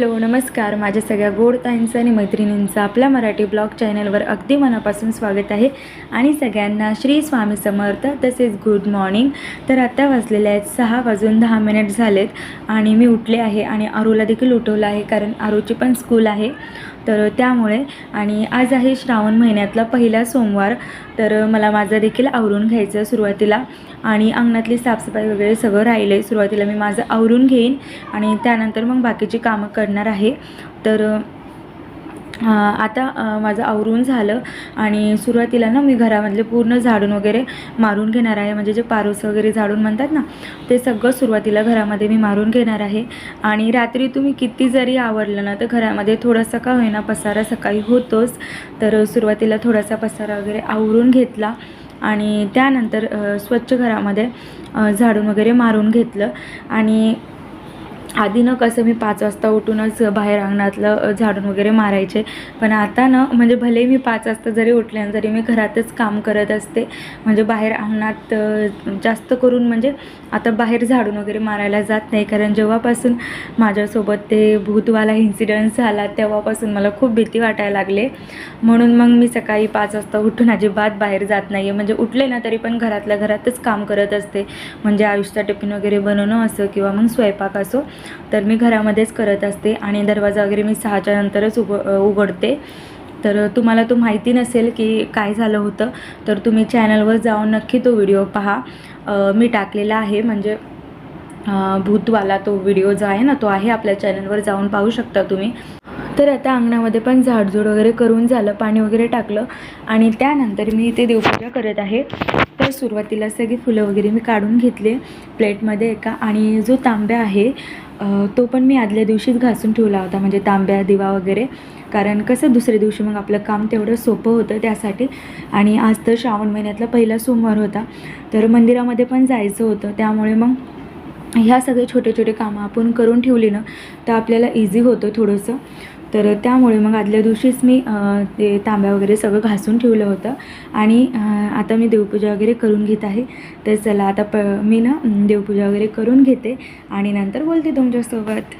Hello नमस्कार. माझ्या सगळ्या गोड ताईंचं आणि मैत्रिणींचं आपल्या मराठी ब्लॉग चॅनलवर अगदी मनापासून स्वागत आहे. आणि सगळ्यांना श्री स्वामी समर्थ तसेच गुड मॉर्निंग. तर आत्ता वाजलेले आहेत सहा वाजून दहा मिनिट झालेत आणि मी उठले आहे आणि आरूला देखील उठवलं आहे कारण आरूची पण स्कूल आहे. तर त्यामुळे आणि आज आहे श्रावण महिन्यातला पहिला सोमवार तर मला माझं देखील आवरून घ्यायचं सुरुवातीला. आणि अंगणातली साफसफाई वगैरे सगळं राहिलं आहे सुरुवातीला मी माझं आवरून घेईन आणि त्यानंतर मग बाकीची कामं करणार आहे. तर आता माझं आवरून झालं आणि सुरुवातीला ना मी घरामधले पूर्ण झाडून वगैरे मारून घेणार आहे. म्हणजे जे पारोसं वगैरे झाडून म्हणतात ना ते सगळं सुरुवातीला घरामध्ये मी मारून घेणार आहे. आणि रात्री तुम्ही किती जरी आवडलं ना तर घरामध्ये थोडासा का होईना पसारा सकाळी होतोच. तर सुरुवातीला थोडासा पसारा वगैरे आवरून घेतला आणि त्यानंतर स्वच्छ घरामध्ये झाडून वगैरे मारून घेतलं. आणि आधी ना कसं मी पाच वाजता उठूनच बाहेर अंगणातलं झाडून वगैरे मारायचे. पण आता ना म्हणजे भले मी पाच वाजता जरी उठले ना तरी मी घरातच काम करत असते. म्हणजे बाहेर अंगणात जास्त करून म्हणजे आता बाहेर झाडून वगैरे मारायला जात नाही. कारण जेव्हापासून माझ्यासोबत ते भूतवाला इन्सिडन्स झाला तेव्हापासून मला खूप भीती वाटायला लागले. म्हणून मग मी सकाळी पाच वाजता उठून अजिबात बाहेर जात नाही आहे म्हणजे उठले ना तरी पण घरातल्या घरातच काम करत असते. म्हणजे आयुषचा टिफिन वगैरे बनवणं असो किंवा मग स्वयंपाक असो. तर मी घरामध्येच करत असते आणि दरवाजा वगैरे मी सहाच्या नंतरच उघ उघडते. तर तुम्हाला तो माहिती नसेल की काय झालं होतं तर तुम्ही चॅनलवर जाऊन नक्की तो व्हिडिओ पहा. मी टाकलेला आहे म्हणजे भूतवाला तो व्हिडिओ जो आहे ना तो आहे आपल्या चॅनलवर जाऊन पाहू शकता तुम्ही. तर आता अंगणामध्ये पण झाडझूड वगैरे करून झालं पाणी वगैरे टाकलं आणि त्यानंतर मी इथे देवपूजा करत आहे. तर सुरुवातीला सगळी फुलं वगैरे मी काढून घेतले प्लेटमध्ये एका आणि जो तांब्या आहे तो पण मी आदल्या दिवशीच घासून ठेवला होता म्हणजे तांब्या दिवा वगैरे. कारण कसं दुसऱ्या दिवशी मग आपलं काम तेवढं सोपं होतं त्यासाठी. आणि आज तर श्रावण महिन्यातला पहिला सोमवार होता. तर मंदिरामध्ये पण जायचं होतं त्यामुळे मग ह्या सगळे छोटे छोटे कामं आपण करून ठेवली ना तर आपल्याला इझी होतं थोडंसं. तर त्यामुळे मग आदल्या दिवशीच मी ते तांब्या वगैरे सगळं घासून ठेवलं होतं. आणि आता मी देवपूजा वगैरे करून घेत आहे. तर चला आता प मी ना देवपूजा वगैरे करून घेते. आणि नंतर बोलते तुमच्यासोबत.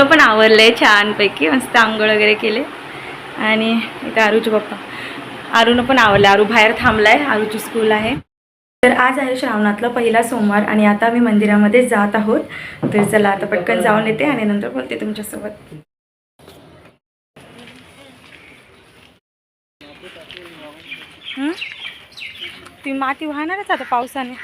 आमच्या पण आवरलं आहे छानपैकी मस्त आंघोळ वगैरे केले. आणि इथं आरूचे पप्पा. आरूनं पण आवरलं आरू बाहेर थांबलाय. आरूची स्कूल आहे. तर आज आहे श्रावणातला पहिला सोमवार आणि आता आम्ही मंदिरामध्ये जात आहोत. तर चला आता पटकन जाऊन येते आणि नंतर बोलते तुमच्यासोबत. ती माती वाहणारच आता पावसाने.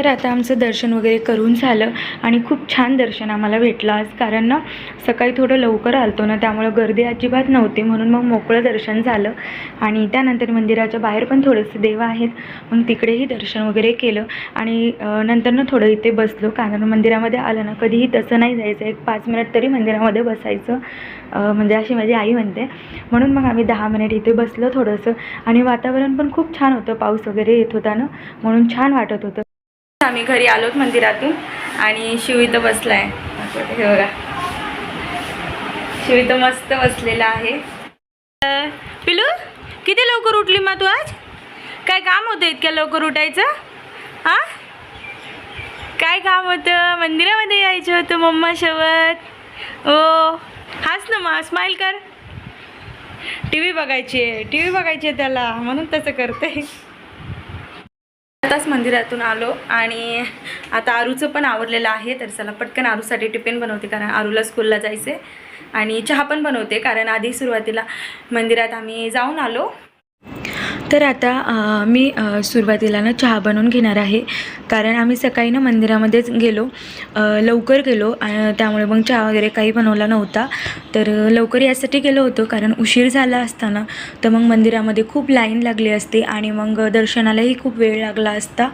तर आता आमचं दर्शन वगैरे करून झालं आणि खूप छान दर्शन आम्हाला भेटलं आज. कारण ना सकाळी थोडं लवकर आलतो ना त्यामुळं गर्दी अजिबात नव्हती. म्हणून मग मोकळं दर्शन झालं. आणि त्यानंतर मंदिराच्या बाहेर पण थोडेसे देव आहेत. मग तिकडेही दर्शन वगैरे केलं. आणि नंतर ना थोडं इथे बसलो. कारण मंदिरामध्ये आलं ना कधीही तसं नाही जायचं. एक पाच मिनिट तरी मंदिरामध्ये बसायचं. म्हणजे अशी माझी आई म्हणते. म्हणून मग आम्ही दहा मिनिट इथे बसलो थोडंसं. आणि वातावरण पण खूप छान होतं. पाऊस वगैरे येत होता ना. म्हणून छान वाटत होतं. आम्ही घरी आलोत मंदिरातून आणि शिव इथं बसला आहे हे बघा. शिव इथं मस्त बसलेला आहे. पिलू किती लवकर उठली मग तू आज? काय काम होतं इतक्या लवकर उठायचं? हां? काय काम होतं? मंदिरामध्ये यायचं होतं मम्मा सोबत. ओ हाच ना मग स्माईल कर. टी व्ही बघायची आहे टी व्ही बघायची आहे त्याला म्हणून तसं करते. आत्ताच मंदिरातून आलो आणि आता आरूचं पण आवरलेलं आहे तर चला पटकन आरूसाठी टिफिन बनवते कारण आरूला स्कूलला जायचे आणि चहा पण बनवते कारण आधी सुरुवातीला मंदिरात आम्ही जाऊन आलो. तर आता मी सुरुवातीला ना चहा बनवून घेणार आहे. कारण आम्ही सकाळी ना मंदिरामध्येच गेलो. लवकर गेलो. त्यामुळे मग चहा वगैरे काही बनवला नव्हता. तर लवकर यासाठी गेलो होतो. कारण उशीर झाला असताना. तर मग मंदिरामध्ये खूप लाईन लागली असते आणि मग दर्शनालाही खूप वेळ लागला असता.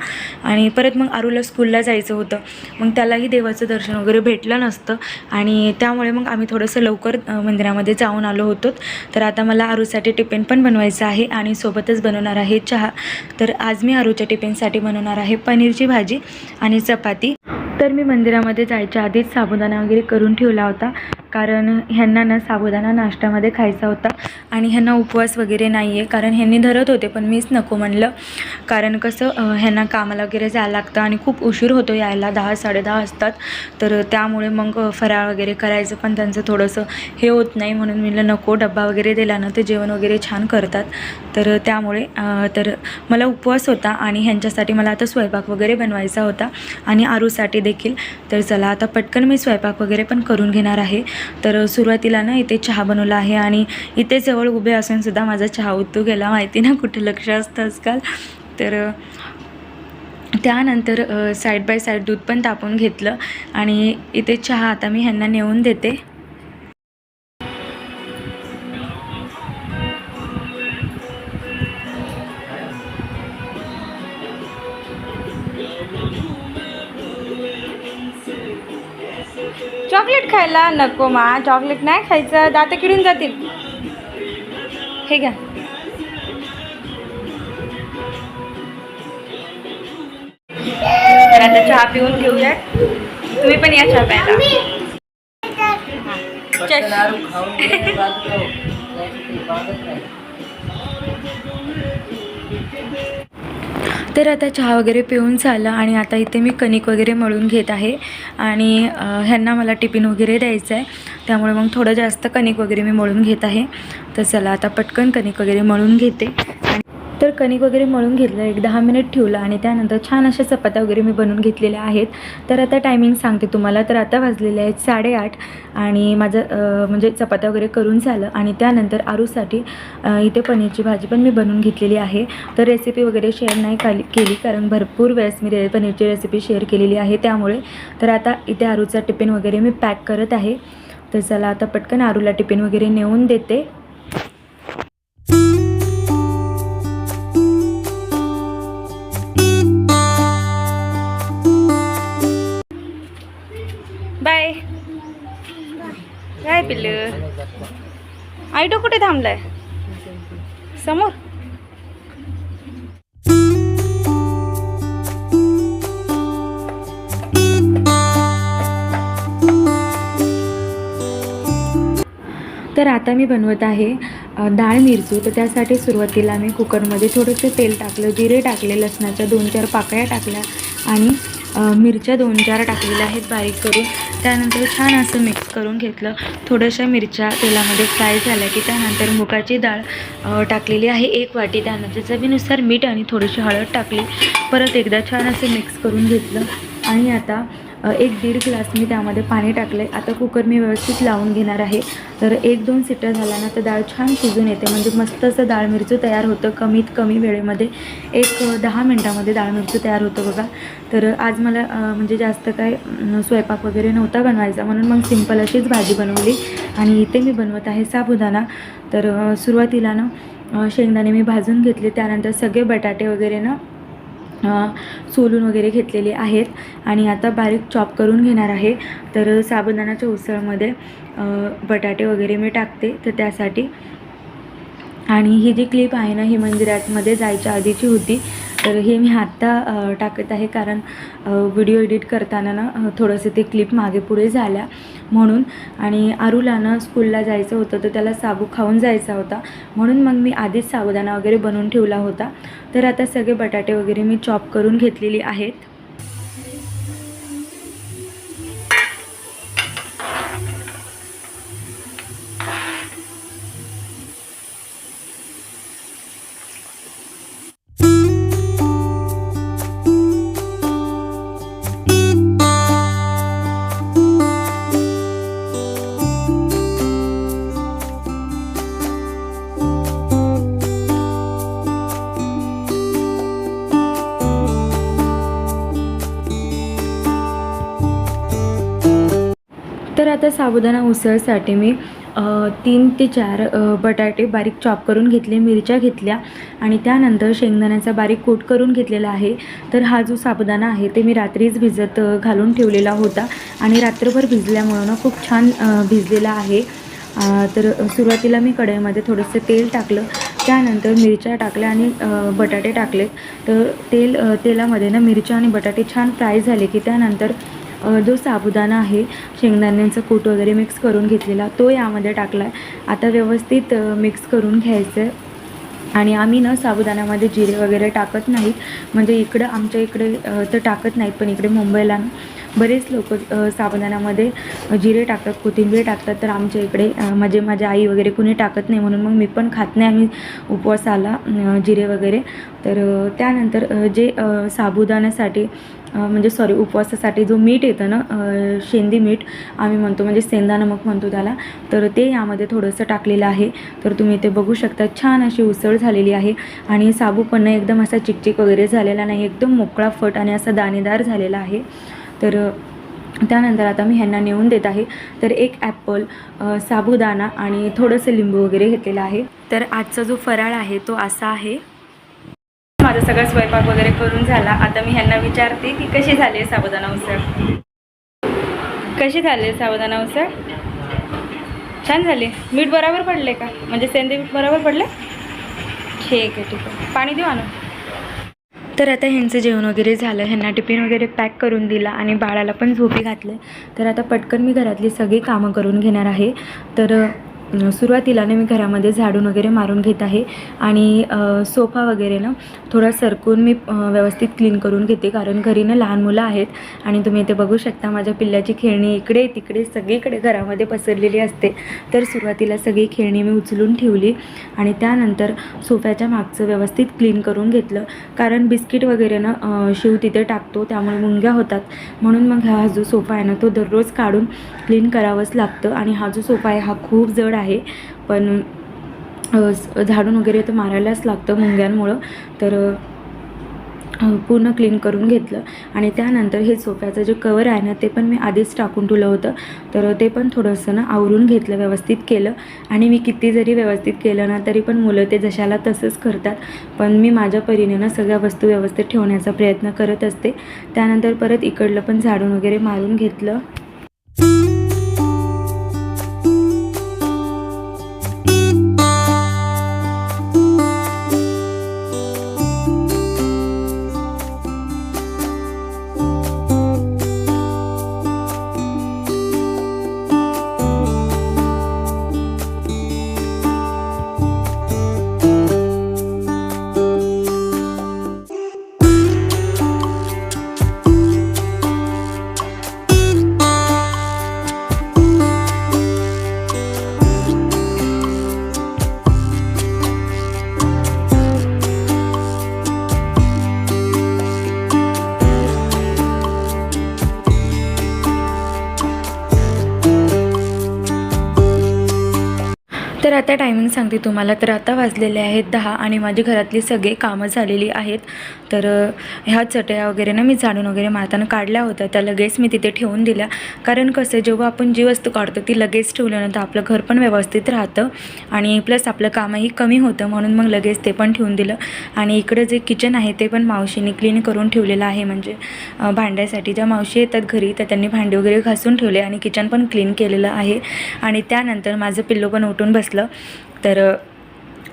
आणि परत मग आरूला स्कूलला जायचं होतं. मग त्यालाही देवाचं दर्शन वगैरे भेटलं नसतं. आणि त्यामुळे मग आम्ही थोडंसं लवकर मंदिरामध्ये जाऊन आलो होतो. तर आता मला आरूसाठी टिफिन पण बनवायचं आहे. आणि सोबतच बनवणार आहे चहा. तर आज मी आरूच्या टिफिनसाठी बनवणार आहे पनीरची भाजी आणि चपाती. तर मी मंदिरामध्ये जायच्या आधीच साबुदाणा वगैरे करून ठेवला होता. कारण ह्यांना ना साबुदाणा नाश्त्यामध्ये खायचा होता आणि ह्यांना उपवास वगैरे नाही आहे कारण ह्यांनी धरत होते पण मीच नको म्हणलं. कारण कसं ह्यांना कामाला वगैरे जायला लागतं आणि खूप उशीर होतो यायला. दहा साडेदहा असतात. तर त्यामुळे मग फराळ वगैरे करायचं पण त्यांचं थोडंसं हे होत नाही म्हणून मी म्हणलं नको डब्बा वगैरे दिला ना ते जेवण वगैरे छान करतात. तर त्यामुळे तर मला उपवास होता आणि ह्यांच्यासाठी मला आता स्वयंपाक वगैरे बनवायचा होता. आणि आरूसाठी देखील. तर चला आता पटकन मी स्वयंपाक वगैरे पण करून घेणार आहे. तर सुरुवातीला ना इथे चहा बनवला आहे आणि इथे जवळ उभे असून सुद्धा माझा चहा उतू गेला. माहिती ना कुठे लक्ष असतं आजकाल. तर त्यानंतर साईड बाय साईड दूध पण तापून घेतलं आणि इथे चहा आता मी ह्यांना नेऊन देते. खायला नको मा. चॉकलेट नाही खायचं. दात किडून जातील. हे घ्या. तर आता चहा पिऊन घेऊयात. तुम्ही पण या चहा प्यायला. तर आता चहा वगैरे पिऊन झालं आणि आता इथे मी कणिक वगैरे मळून घेत आहे. आणि ह्यांना मला टिफिन वगैरे द्यायचं आहे. त्यामुळे मग थोडं जास्त कणिक वगैरे मी मळून घेत आहे. तर चला आता पटकन कणिक वगैरे मळून घेते. आणि तर कणिक वगैरे मळून घेतलं एक दहा मिनिट ठेवलं आणि त्यानंतर छान अशा चपात्या वगैरे मी बनवून घेतलेल्या आहेत. तर आता टायमिंग सांगते तुम्हाला. तर आता वाजलेले आहेत साडेआठ आणि माझं म्हणजे चपात्या वगैरे करून झालं आणि त्यानंतर आरूसाठी इथे पनीरची भाजी पण मी बनवून घेतलेली आहे. तर रेसिपी वगैरे शेअर नाही केली कारण भरपूर वेळेस मी रे पनीरची रेसिपी शेअर केलेली आहे. त्यामुळे तर आता इथे आरूचा टिफिन वगैरे मी पॅक करत आहे. तर चला आता पटकन आरूला टिफिन वगैरे नेऊन देते. पिल्लू. आयटो कुठे थांबलाय? समोर. तर आता मी बनवत आहे डाळ मिरची. तर त्यासाठी सुरुवातीला मी कुकरमध्ये थोडंसं तेल टाकलं जिरे टाकले लसणाच्या दोन चार पाकळ्या टाकल्या आणि मिरच्या दोन चार टाकलेल्या आहेत बारीक करून. त्यानंतर छान असं मिक्स करून घेतलं. थोड्याशा मिरच्या तेलामध्ये फ्राय झाल्या की त्यानंतर मुगाची डाळ टाकलेली आहे एक वाटी. त्यानंतर चवीनुसार मीठ आणि थोडीशी हळद टाकली. परत एकदा छान असं मिक्स करून घेतलं. आणि आता एक दीड ग्लास मी त्यामध्ये पाणी टाकलं आहे आता कुकर मी व्यवस्थित लावून घेणार आहे. तर एक दोन सिटं झाल्या ना तर डाळ छान शिजून येते. म्हणजे मस्त असं डाळ मिरचू तयार होतं कमीत कमी वेळेमध्ये. एक दहा मिनटामध्ये डाळ मिरचू तयार होतं बघा. तर आज मला म्हणजे जास्त काय स्वयंपाक वगैरे नव्हता बनवायचा. म्हणून मग सिंपल अशीच भाजी बनवली. आणि इथे मी बनवत आहे साबुदाणा. तर सुरुवातीला ना शेंगदाणे मी भाजून घेतले. त्यानंतर सगळे बटाटे वगैरे ना सोलून वगैरे घेतलेले आहेत. आणि आता बारीक चॉप करून घेणार आहे. तर साबुदाणाच्या उसळमध्ये बटाटे वगैरे मी टाकते. तर त्यासाठी. आणि ही जी क्लिप आहे ना ही मंदिरातमध्ये जायच्या आधीची होती. तर हे मी आत्ता टाकत आहे कारण व्हिडिओ एडिट करताना ना थोडंसं ते क्लिप मागे पुढे झाल्या म्हणून. आणि आरूला ना स्कूलला जायचं होतं तर त्याला साबू खाऊन जायचा होता. म्हणून मग मी आधीच साबुदाणा वगैरे बनवून ठेवला होता. तर आता सगळे बटाटे वगैरे मी चॉप करून घेतलेली आहेत. साबुदाणा उसळसाठी मी तीन ते चार बटाटे बारीक चॉप करून घेतले मिरच्या घेतल्या आणि त्यानंतर शेंगदाण्याचा बारीक कोट करून घेतलेला आहे. तर हा जो साबुदाणा आहे ते मी रात्रीच भिजत घालून ठेवलेला होता आणि रात्रभर भिजल्यामुळं ना खूप छान भिजलेला आहे. तर सुरुवातीला मी कढईमध्ये थोडंसं तेल टाकलं त्यानंतर मिरच्या टाकल्या आणि बटाटे टाकले. तर तेल तेलामध्ये ना मिरच्या आणि बटाटे छान फ्राय झाले की त्यानंतर जो साबुदाणा आहे शेंगदाण्यांचं कूट वगैरे मिक्स करून घेतलेला तो यामध्ये टाकला आहे आता व्यवस्थित मिक्स करून घ्यायचं आहे आणि आम्ही ना साबुदाण्यामध्ये जिरे वगैरे टाकत नाहीत. म्हणजे इकडं आमच्या इकडे तर टाकत नाहीत पण इकडे मुंबईला बरेच लोक साबुदाण्यामध्ये जिरे टाकतात कोथिंबीर टाकतात. तर आमच्या इकडे म्हणजे माझ्या आई वगैरे कुणी टाकत नाही म्हणून मग मी पण खात नाही. आम्ही उपवासाला जिरे वगैरे. तर त्यानंतर जे साबुदाण्यासाठी म्हणजे सॉरी उपवासासाठी जो मीठ येतं ना शेंदी मीठ आम्ही म्हणतो म्हणजे सेंदा नमक म्हणतो त्याला तर ते यामध्ये थोडंसं टाकलेलं आहे. तर तुम्ही ते बघू शकता छान अशी उसळ झालेली आहे आणि साबू पण एकदम असा चिकचिक वगैरे झालेला नाही एकदम मोकळा फट आणि असा दाणेदार झालेला आहे. तर त्यानंतर आता मी ह्यांना नेऊन देत आहे. तर एक ॲपल साबुदाणा आणि थोडंसं लिंबू वगैरे घेतलेलं आहे. तर आजचा जो फराळ आहे तो असा आहे. माझा सगळा स्वयंपाक वगैरे करून झाला. आता मी ह्यांना विचारते की कशी झाली आहे साबुदाणा उसळ? कशी झाली आहे साबुदाणा उसळ? छान झाली. मीठ बरोबर पडले का? म्हणजे सेंदे मीठ बरोबर पडले? ठीक आहे ठीक आहे. पाणी देऊ आणून? तर आता ह्यांचं जेवण वगैरे झालं. ह्यांना टिफिन वगैरे पॅक करून दिला आणि बाळाला पण झोपी घातले. तर आता पटकन मी घरातली सगळी कामं करून घेणार आहे. तर सुरुवातीला ना मी घरामध्ये झाडून वगैरे मारून घेत आहे आणि सोफा वगैरे ना थोडा सरकून मी व्यवस्थित क्लीन करून घेते. कारण घरी ना लहान मुलं आहेत आणि तुम्ही इथे बघू शकता माझ्या पिल्ल्याची खेळणी इकडे तिकडे सगळीकडे घरामध्ये पसरलेली असते. तर सुरुवातीला सगळी खेळणी मी उचलून ठेवली आणि त्यानंतर सोफ्याच्या मागचं व्यवस्थित क्लीन करून घेतलं. कारण बिस्किट वगैरे ना शिव तिथे टाकतो त्यामुळे मुंग्या होतात. म्हणून मग हा जो सोफा आहे ना तो दररोज काढून क्लीन करावंच लागतं. आणि हा जो सोफा आहे हा खूप जड आहे. आहे. पण स- झाडून वगैरे तर मारायलाच लागतं मुंग्यांमुळं. तर पूर्ण क्लीन करून घेतलं. आणि त्यानंतर हे सोफ्याचं जे कवर आहे ना ते पण मी आधीच टाकून ठेवलं होतं. तर ते पण थोडंसं ना आवरून घेतलं व्यवस्थित केलं. आणि मी किती जरी व्यवस्थित केलं ना तरी पण मुलं ते जशाला तसंच करतात. पण मी माझ्या परीने ना सगळ्या वस्तू व्यवस्थित ठेवण्याचा प्रयत्न करत असते. त्यानंतर परत इकडलं पण झाडून वगैरे मारून घेतलं. आता टायमिंग सांगते तुम्हाला. तर आता वाजलेले आहेत दहा आणि माझी घरातली सगळे कामं झालेली आहेत. तर ह्या चटया वगैरे ना मी झाडून वगैरे मातानं काढल्या होत्या. त्या लगेच मी तिथे ठेवून दिल्या. कारण कसं जेव्हा आपण जी वस्तू काढतो ती लगेच ठेवल्यानंतर आपलं घर पण व्यवस्थित राहतं आणि प्लस आपलं कामही कमी होतं. म्हणून मग लगेच ते पण ठेवून दिलं. आणि इकडं जे किचन आहे ते पण मावशीने क्लीन करून ठेवलेलं आहे. म्हणजे भांड्यासाठी ज्या मावशी येतात घरी तर त्यांनी भांडे वगैरे घासून ठेवले आणि किचन पण क्लीन केलेलं आहे. आणि त्यानंतर माझं पिल्लो पण उठून बसलं. तर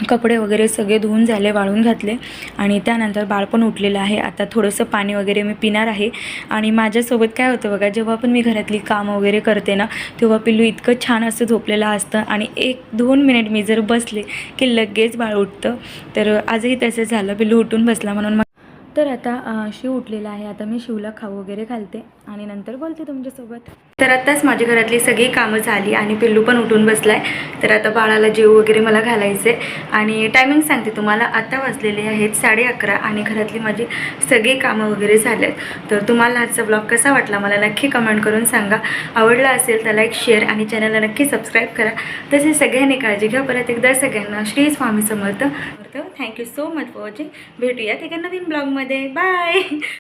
कपडे वगैरे सगळे धुवून झाले वाळून घातले आणि त्यानंतर बाळ पण उठलेलं आहे. आता थोडंसं पाणी वगैरे मी पिणार आहे. आणि माझ्यासोबत काय होतं बघा जेव्हा पण मी घरातली काम वगैरे करते ना तेव्हा पिल्लू इतकं छान असं झोपलेलं असतं आणि एक दोन मिनिट मी जर बसले की लगेच बाळ उठतं. तर आजही तसं झालं. पिल्लू उठून बसला म्हणून मग तर आता शिव उठलेला आहे. आता मी शिवला खाऊ वगैरे घालते. आणि नंतर बोलते तुमच्यासोबत. तर आत्ताच माझ्या घरातली सगळी कामं झाली आणि पिल्लू पण उठून बसलाय. तर आता बाळाला जेव वगैरे मला घालायचे आणि टायमिंग सांगते तुम्हाला आत्ता वाजलेले आहेत साडे अकरा आणि घरातली माझी सगळी कामं वगैरे झालेत. तर तुम्हाला आजचा ब्लॉग कसा वाटला मला नक्की कमेंट करून सांगा. आवडला असेल तर लाईक शेअर आणि चॅनलला नक्की सबस्क्राईब करा. तसेच सगळ्यांनी काळजी घ्या. परत एकदा सगळ्यांना Shri Swami Samarth. Thank you so much for watching भेटूयात एका नवीन ब्लॉगमध्ये बाय